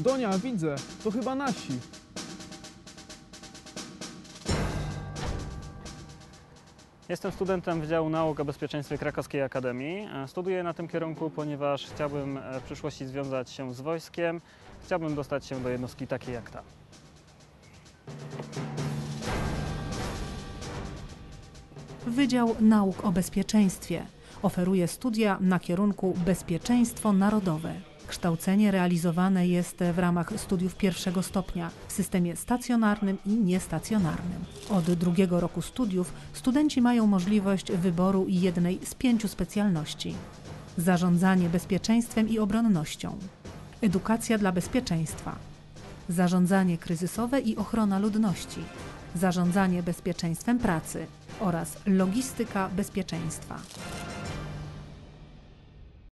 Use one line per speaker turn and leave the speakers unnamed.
Donia, widzę, to chyba nasi.
Jestem studentem Wydziału Nauk o Bezpieczeństwie Krakowskiej Akademii. Studiuję na tym kierunku, ponieważ chciałbym e, w przyszłości związać się z wojskiem. Chciałbym dostać się do jednostki takiej jak ta.
Wydział Nauk o Bezpieczeństwie oferuje studia na kierunku Bezpieczeństwo Narodowe. Kształcenie realizowane jest w ramach studiów pierwszego stopnia w systemie stacjonarnym i niestacjonarnym. Od drugiego roku studiów studenci mają możliwość wyboru jednej z pięciu specjalności: zarządzanie bezpieczeństwem i obronnością, edukacja dla bezpieczeństwa, zarządzanie kryzysowe i ochrona ludności, zarządzanie bezpieczeństwem pracy oraz logistyka bezpieczeństwa.